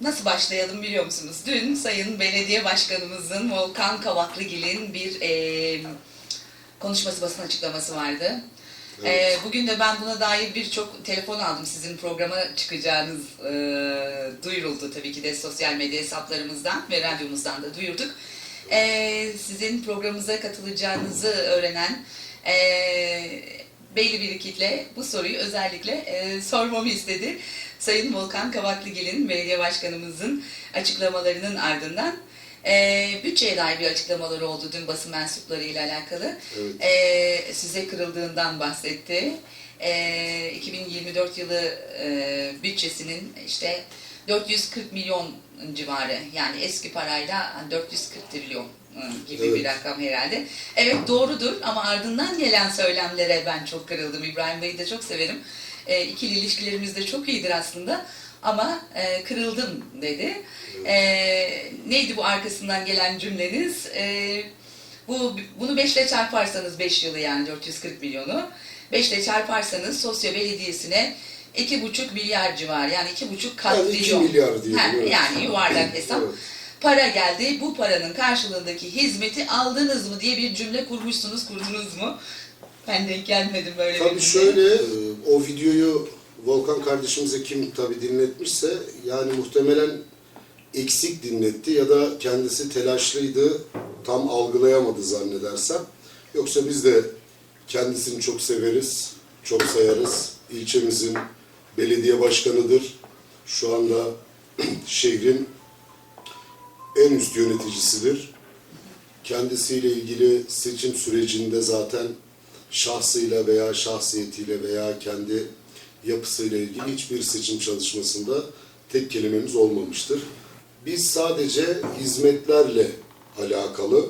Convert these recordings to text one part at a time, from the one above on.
Nasıl başlayalım biliyor musunuz? Dün Sayın Belediye Başkanımızın Volkan Kavaklıgil'in bir e, konuşması, basın açıklaması vardı. Evet. E, bugün de ben buna dair birçok telefon aldım. Sizin programa çıkacağınız e, duyuruldu tabii ki de sosyal medya hesaplarımızdan ve radyomuzdan da duyurduk. E, sizin programımıza katılacağınızı öğrenen e, belli bir kitle bu soruyu özellikle e, sormamı istedi. Sayın Volkan Kavaklıgil'in belediye başkanımızın açıklamalarının ardından e, bütçeye dair bir açıklamaları oldu dün basın mensupları ile alakalı. Evet. E, size kırıldığından bahsetti. E, 2024 yılı e, bütçesinin işte 440 milyon civarı yani eski parayla hani 440 trilyon e, gibi bir Evet. rakam herhalde. Evet doğrudur ama ardından gelen söylemlere ben çok kırıldım. İbrahim Bey'i de çok severim. E, ikili ilişkilerimiz de çok iyidir aslında ama e, kırıldım dedi. E, neydi bu arkasından gelen cümleniz? E, bu bunu 5 ile çarparsanız 5 yılı yani 440 milyonu 5 ile çarparsanız Sosyo Belediyesi'ne 2,5 milyar civarı yani 2,5 Yani 2 katrilyon. milyar. Ha, evet. yani yuvarlak hesap. Evet. Para geldi, bu paranın karşılığındaki hizmeti aldınız mı diye bir cümle kurmuşsunuz, kurdunuz mu? Ben denk gelmedim böyle bir Tabii şöyle, e, o videoyu Volkan kardeşimize kim tabii dinletmişse, yani muhtemelen eksik dinletti ya da kendisi telaşlıydı, tam algılayamadı zannedersem. Yoksa biz de kendisini çok severiz, çok sayarız. İlçemizin belediye başkanıdır. Şu anda şehrin en üst yöneticisidir. Kendisiyle ilgili seçim sürecinde zaten şahsıyla veya şahsiyetiyle veya kendi yapısıyla ilgili hiçbir seçim çalışmasında tek kelimemiz olmamıştır. Biz sadece hizmetlerle alakalı,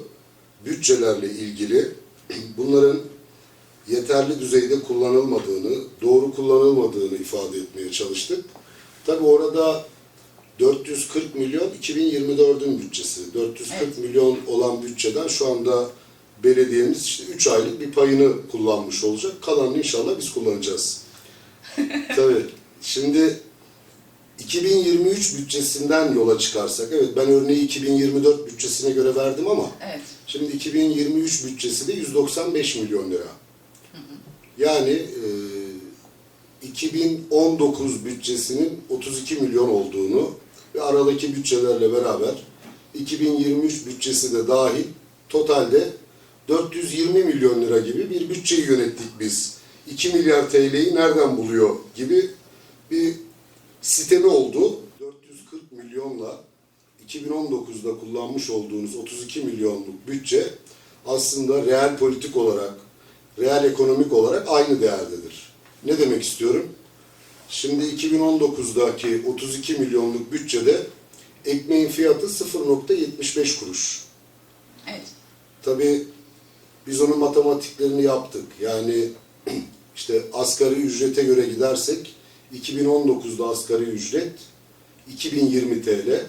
bütçelerle ilgili bunların yeterli düzeyde kullanılmadığını, doğru kullanılmadığını ifade etmeye çalıştık. Tabi orada 440 milyon 2024'ün bütçesi. 440 Evet. milyon olan bütçeden şu anda belediyemiz işte 3 aylık bir payını kullanmış olacak. Kalanını inşallah biz kullanacağız. Tabii. Şimdi 2023 bütçesinden yola çıkarsak, evet ben örneği 2024 bütçesine göre verdim ama Evet. Şimdi 2023 bütçesi de 195 milyon lira. Yani e, 2019 bütçesinin 32 milyon olduğunu ve aradaki bütçelerle beraber 2023 bütçesi de dahil totalde 420 milyon lira gibi bir bütçeyi yönettik biz. 2 milyar TL'yi nereden buluyor gibi bir sitemi oldu. 440 milyonla 2019'da kullanmış olduğunuz 32 milyonluk bütçe aslında reel politik olarak, reel ekonomik olarak aynı değerdedir. Ne demek istiyorum? Şimdi 2019'daki 32 milyonluk bütçede ekmeğin fiyatı 0.75 kuruş. Evet. Tabii biz onun matematiklerini yaptık. Yani işte asgari ücrete göre gidersek 2019'da asgari ücret 2020 TL,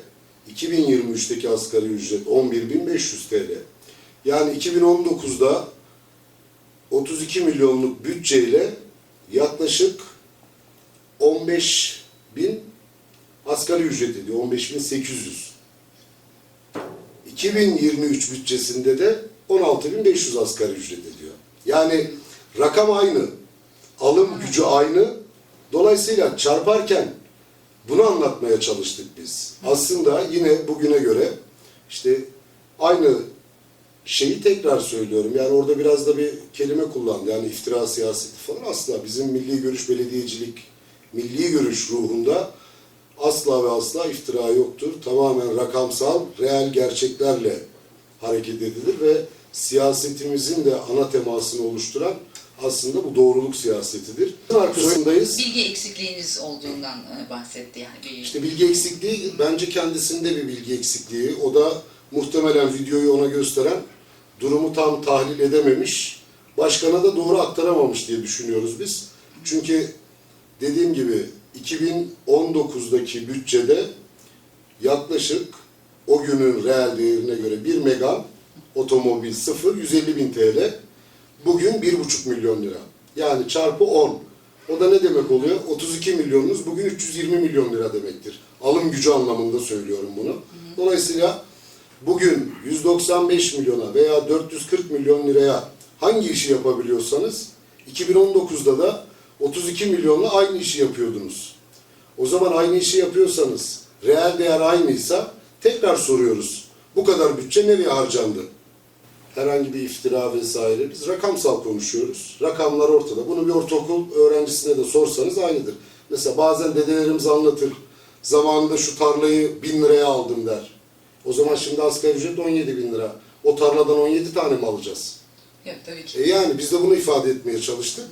2023'teki asgari ücret 11.500 TL. Yani 2019'da 32 milyonluk bütçeyle yaklaşık 15 bin asgari ücret ediyor. 15.800. 2023 bütçesinde de 16.500 asgari ücret ediyor. Yani rakam aynı, alım gücü aynı. Dolayısıyla çarparken bunu anlatmaya çalıştık biz. Aslında yine bugüne göre işte aynı şeyi tekrar söylüyorum. Yani orada biraz da bir kelime kullandı. Yani iftira siyaseti falan asla bizim milli görüş belediyecilik, milli görüş ruhunda asla ve asla iftira yoktur. Tamamen rakamsal, reel gerçeklerle hareket edilir ve siyasetimizin de ana temasını oluşturan aslında bu doğruluk siyasetidir. Arkasındayız. Bilgi eksikliğiniz olduğundan e, bahsetti yani. İşte bilgi eksikliği bence kendisinde bir bilgi eksikliği. O da muhtemelen videoyu ona gösteren durumu tam tahlil edememiş. Başkana da doğru aktaramamış diye düşünüyoruz biz. Çünkü dediğim gibi 2019'daki bütçede yaklaşık o günün reel değerine göre 1 megan otomobil 0 150 bin TL. Bugün 1,5 milyon lira. Yani çarpı 10. O da ne demek oluyor? 32 milyonunuz bugün 320 milyon lira demektir. Alım gücü anlamında söylüyorum bunu. Dolayısıyla bugün 195 milyona veya 440 milyon liraya hangi işi yapabiliyorsanız 2019'da da 32 milyonla aynı işi yapıyordunuz. O zaman aynı işi yapıyorsanız, reel değer aynıysa tekrar soruyoruz. Bu kadar bütçe nereye harcandı? Herhangi bir iftira vesaire. Biz rakamsal konuşuyoruz. Rakamlar ortada. Bunu bir ortaokul öğrencisine de sorsanız aynıdır. Mesela bazen dedelerimiz anlatır. Zamanında şu tarlayı bin liraya aldım der. O zaman şimdi asgari ücret 17 bin lira. O tarladan 17 tane mi alacağız? Yok tabii ki. E yani biz de bunu ifade etmeye çalıştık.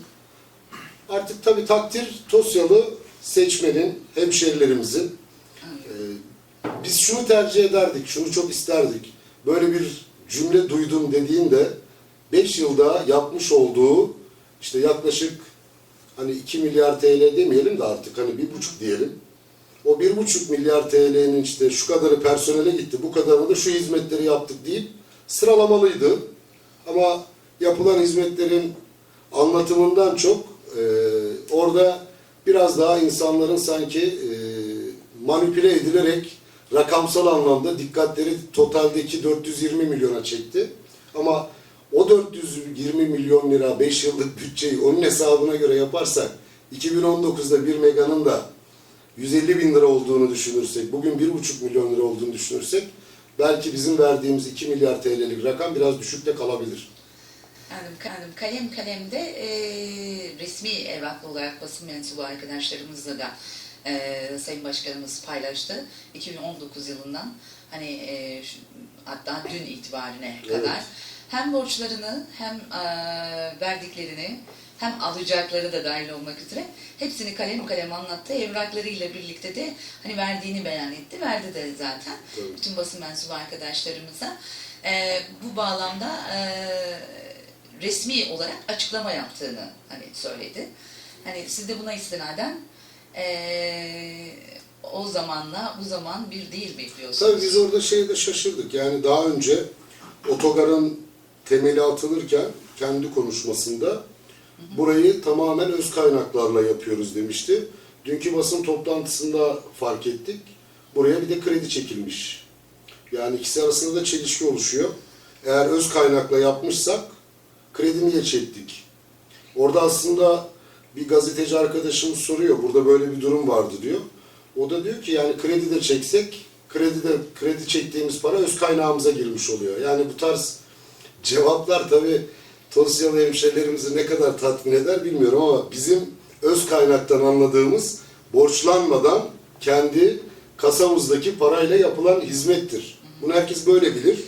Artık tabii takdir Tosyalı seçmenin, hemşerilerimizin. E, biz şunu tercih ederdik, şunu çok isterdik. Böyle bir cümle duydum dediğinde 5 yılda yapmış olduğu işte yaklaşık hani 2 milyar TL demeyelim de artık hani bir buçuk diyelim. O bir buçuk milyar TL'nin işte şu kadarı personele gitti, bu kadarını da şu hizmetleri yaptık deyip sıralamalıydı. Ama yapılan hizmetlerin anlatımından çok e, orada biraz daha insanların sanki e, manipüle edilerek rakamsal anlamda dikkatleri totaldeki 420 milyona çekti. Ama o 420 milyon lira 5 yıllık bütçeyi onun hesabına göre yaparsak 2019'da bir meganın da 150 bin lira olduğunu düşünürsek, bugün 1,5 milyon lira olduğunu düşünürsek belki bizim verdiğimiz 2 milyar TL'lik rakam biraz düşükte kalabilir. Efendim, kalem kalemde e, resmi evraklı olarak basın mensubu arkadaşlarımızla da e, Sayın Başkanımız paylaştı. 2019 yılından hani e, şu- hatta dün itibarine Evet. kadar hem borçlarını hem e, verdiklerini hem alacakları da dahil olmak üzere hepsini kalem kalem anlattı. Evraklarıyla birlikte de hani verdiğini beyan etti. Verdi de zaten Tabii. bütün basın mensubu arkadaşlarımıza. E, bu bağlamda e, resmi olarak açıklama yaptığını hani söyledi. Hani siz de buna istinaden e, o zamanla bu zaman bir değil bekliyorsunuz. Tabii biz orada şeyde şaşırdık. Yani daha önce otogarın temeli atılırken kendi konuşmasında burayı tamamen öz kaynaklarla yapıyoruz demişti. Dünkü basın toplantısında fark ettik. Buraya bir de kredi çekilmiş. Yani ikisi arasında da çelişki oluşuyor. Eğer öz kaynakla yapmışsak kredi niye çektik? Orada aslında bir gazeteci arkadaşımız soruyor. Burada böyle bir durum vardı diyor. O da diyor ki yani kredi de çeksek kredi de kredi çektiğimiz para öz kaynağımıza girmiş oluyor. Yani bu tarz cevaplar tabii Tosyalı hemşerilerimizi ne kadar tatmin eder bilmiyorum ama bizim öz kaynaktan anladığımız borçlanmadan kendi kasamızdaki parayla yapılan hizmettir. Bunu herkes böyle bilir.